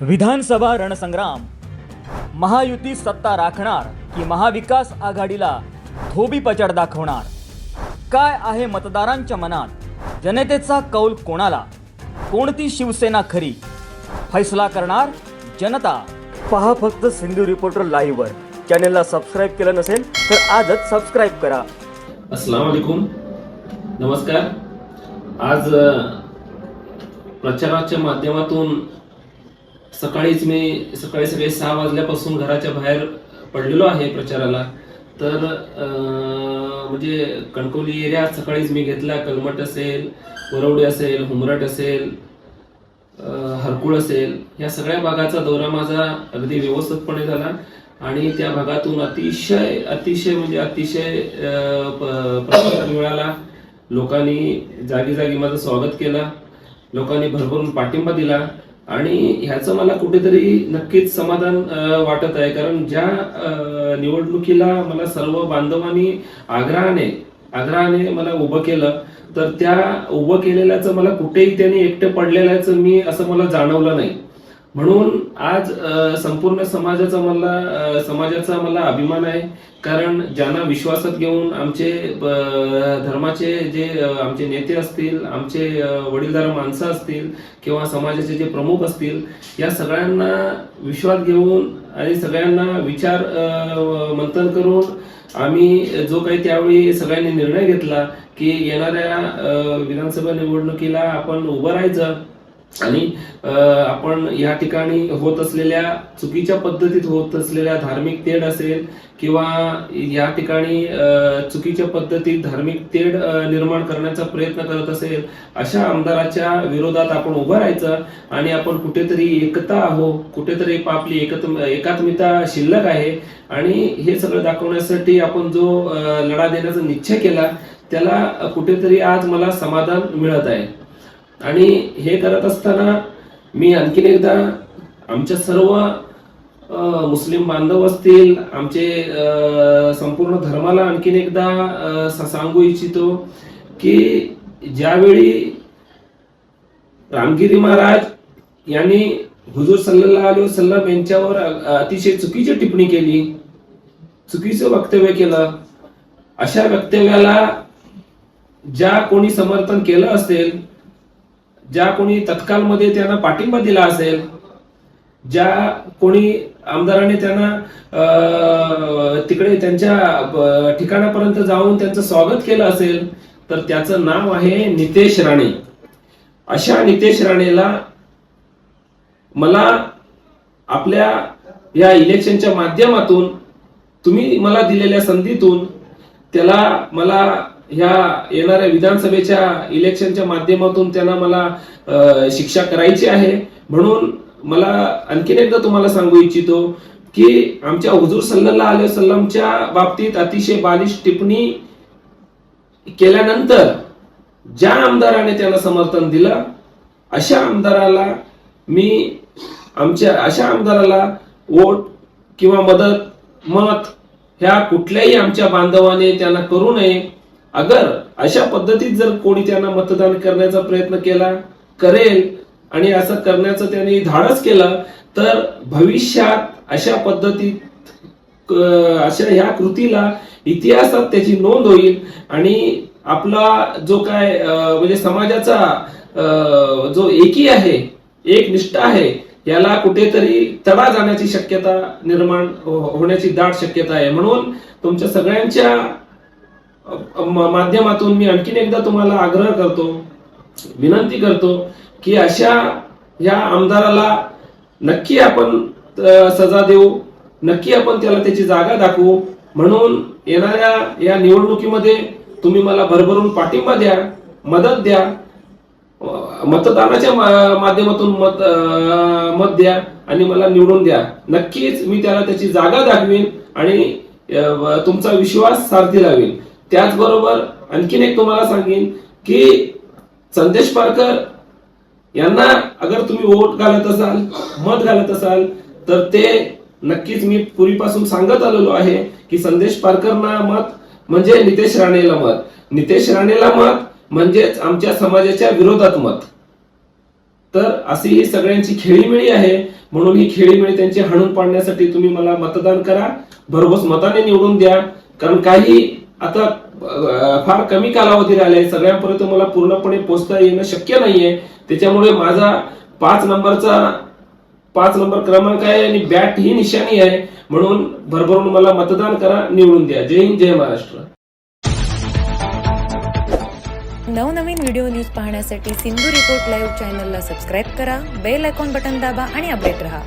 विधानसभा रणसंग्राम. महायुती सत्ता राखणार की महाविकास आघाडीला धोबी पचड दाखवणार? काय आहे मतदारांच्या मनात? जनतेचा कौल कोणाला? कोणती शिवसेना खरी? फैसला करणार जनता. पहा फक्त सिंधू रिपोर्टर लाईव्हवर चॅनेलला सबस्क्राईब केलं नसेल तर आजच सबस्क्राईब करा. अस्सलाम वालेकुम नमस्कार. आज प्रचाराच्या माध्यमातून सकाळीच मी सकाळी सकाळी सहा वाजल्यापासून घराच्या बाहेर पडलेलो आहे प्रचाराला. तर म्हणजे कणकवली एरियात सकाळीच मी घेतला. कलमट असेल वरवडी असेल हुमरट असेल हरकुळ असेल या सगळ्या भागाचा दौरा माझा अगदी व्यवस्थितपणे झाला. आणि त्या भागातून अतिशय अतिशय म्हणजे अतिशय प्रतिसाद मिळाला. लोकांनी जागी जागी माझं स्वागत केलं. लोकांनी भरभरून पाठिंबा दिला. आणि ह्याचं मला कुठेतरी नक्कीच समाधान वाटत आहे. कारण ज्या निवडणुकीला मला सर्व बांधवांनी आग्रहाने आग्रहाने मला उभं केलं तर त्या उभं केलेल्याचं मला कुठेही त्यांनी एकटं पडलेल्याचं मी असं मला जाणवलं नाही. म्हणून आज संपूर्ण समाजाचा मला समाजाचा मला अभिमान आहे. कारण ज्यांना विश्वासात घेऊन आमचे धर्माचे जे आमचे नेते असतील आमचे वडीलधारा माणसं असतील किंवा समाजाचे जे प्रमुख असतील या सगळ्यांना विश्वास घेऊन आणि सगळ्यांना विचार मंथन करून आम्ही जो काही त्यावेळी सगळ्यांनी निर्णय घेतला की येणाऱ्या विधानसभा निवडणुकीला आपण उभं राहायचं आणि आपण या ठिकाणी होत असलेल्या चुकीच्या पद्धतीत होत असलेल्या धार्मिक तेढ असेल किंवा या ठिकाणी चुकीच्या पद्धतीत धार्मिक तेढ निर्माण करण्याचा प्रयत्न करत असेल अशा आमदाराच्या विरोधात आपण उभं राहायचं आणि आपण कुठेतरी एकता आहो कुठेतरी आपली एकत्म एकात्मिता शिल्लक आहे आणि हे सगळं दाखवण्यासाठी आपण जो लढा देण्याचा निश्चय केला त्याला कुठेतरी आज मला समाधान मिळत आहे. आणि हे करत असताना मी आणखीन एकदा आमच्या सर्व मुस्लिम बांधव असतील आमचे संपूर्ण धर्माला आणखीन एकदा सांगू इच्छितो की ज्यावेळी रामगिरी महाराज यांनी हुजूर सल्ला अली वसल्लम यांच्यावर अतिशय चुकीची टिप्पणी केली चुकीचं वक्तव्य केलं अशा वक्तव्याला ज्या कोणी समर्थन केलं असेल ज्या कोणी तत्कालमध्ये त्यांना पाठिंबा दिला असेल ज्या कोणी आमदाराने त्यांना अं, तिकडे त्यांच्या ठिकाणापर्यंत जाऊन त्यांचं स्वागत केलं असेल तर त्याचं नाव आहे नितेश राणे. अशा नितेश राणेला मला आपल्या या इलेक्शनच्या माध्यमातून तुम्ही मला दिलेल्या संधीतून त्याला मला ह्या येणाऱ्या विधानसभेच्या इलेक्शनच्या माध्यमातून त्यांना मला शिक्षा करायची आहे. म्हणून मला आणखीन एकदा तुम्हाला सांगू इच्छितो की आमच्या हुजूर सल्ला अली सल्लमच्या बाबतीत अतिशय बालिश टिप्पणी केल्यानंतर ज्या आमदाराने त्याला समर्थन दिलं अशा आमदाराला मी आमच्या अशा आमदाराला वोट किंवा मदत मत ह्या कुठल्याही आमच्या बांधवाने त्यांना करू नये. अगर अशा पद्धतीत जर कोणी त्यांना मतदान करण्याचा प्रयत्न केला करेल आणि असं करण्याचं त्यांनी धाडस केलं तर भविष्यात अशा पद्धतीत अशा ह्या कृतीला इतिहासात त्याची नोंद होईल आणि आपला जो काय म्हणजे समाजाचा जो एकी आहे एक निष्ठा आहे याला कुठेतरी तडा जाण्याची शक्यता निर्माण हो- होण्याची दाट शक्यता आहे. म्हणून तुमच्या सगळ्यांच्या माध्यमातून मी आणखीन एकदा तुम्हाला आग्रह करतो विनंती करतो की अशा या आमदाराला नक्की आपण सजा देऊ नक्की आपण त्याला त्याची जागा दाखवू. म्हणून येणाऱ्या या निवडणुकीमध्ये तुम्ही मला भरभरून पाठिंबा द्या मदत द्या मतदानाच्या माध्यमातून मत मत द्या आणि मला निवडून द्या. नक्कीच मी त्याला त्याची जागा दाखवीन आणि तुमचा विश्वास सारथी लावेल त्याचबरोबर आणखीन एक तुम्हाला सांगेन की संदेश पारकर यांना अगर तुम्ही वोट घालत असाल मत घालत असाल तर ते नक्कीच मी पूर्वीपासून सांगत आलेलो आहे की संदेश पारकरना मत म्हणजे नितेश राणेला मत. नितेश राणेला मत म्हणजेच आमच्या समाजाच्या विरोधात मत. तर अशी ही सगळ्यांची खेळीमेळी आहे. म्हणून ही खेळीमेळी त्यांची हाणून पाडण्यासाठी तुम्ही मला मतदान करा. भरघोस मताने निवडून द्या. कारण काही आता फार कमी कालावधी राहिलाय सगळ्यांपर्यंत मला पूर्णपणे पोचता येणं शक्य नाहीये. त्याच्यामुळे माझा पाच नंबरचा पाच नंबर क्रमांक आहे आणि बॅट ही निशाणी आहे. म्हणून भरभरून मला मतदान करा निवडून द्या. जय हिंद जय महाराष्ट्र. नवनवीन व्हिडिओ न्यूज पाहण्यासाठी सिंधू रिपोर्ट लाईव्ह चॅनलला सबस्क्राईब करा बेल आयकॉन बटन दाबा आणि अपडेट रहा.